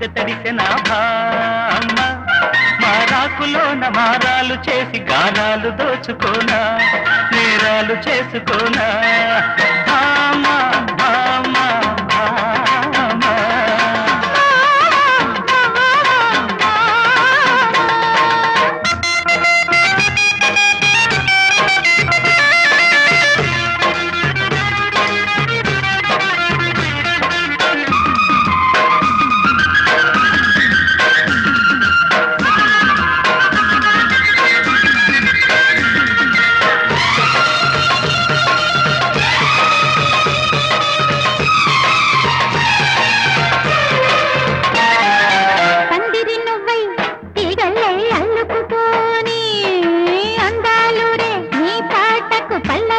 మధ్య తడిసిన నా మారాకులోన మారాలు చేసి గానాలు దోచుకోనా నేరాలు చేసుకోనా.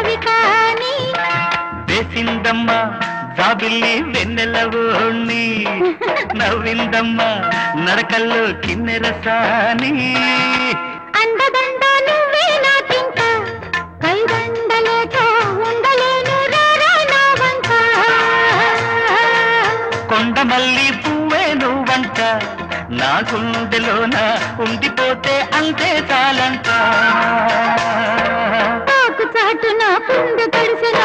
పల్లవి కాని. వేసిందమ్మా జాబిల్లి వెన్నెలవోణ్ణి నవ్విందమ్మా నడకల్లో కిన్నెరసాని కొండమల్లి పువ్వే నువ్వంట నా గుండెలోన ఉండిపోతే అంతే చాలంట. చాటున పుండు కడిసిన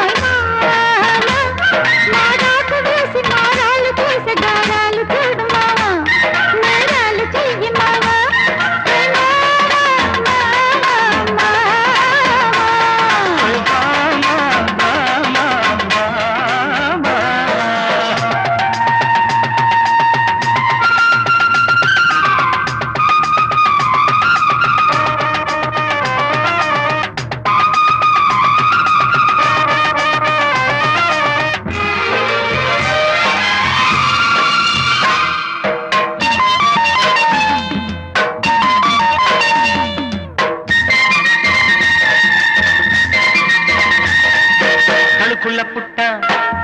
కడుకుల పుట్ట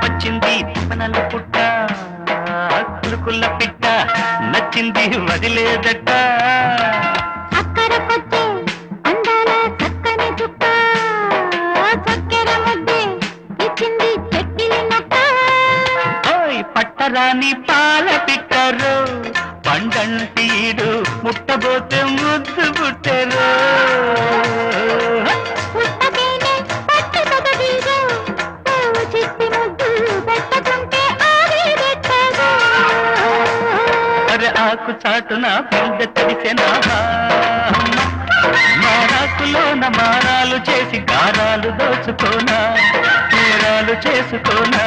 వచ్చింది తిప్పనల పుట్ట కులుకుల పిట్ట నచ్చింది వదిలేదట పట్టరాని పాల పిట్టరు పండంటీడు ముట్టబోతే ముద్దు పుట్టరు. అరే ఆకు చాటున పిండ తడిసిన? మారాకులోన మారాలు చేసి గారాలు దోచుకోనా? నేరాలు చేసుకోనా?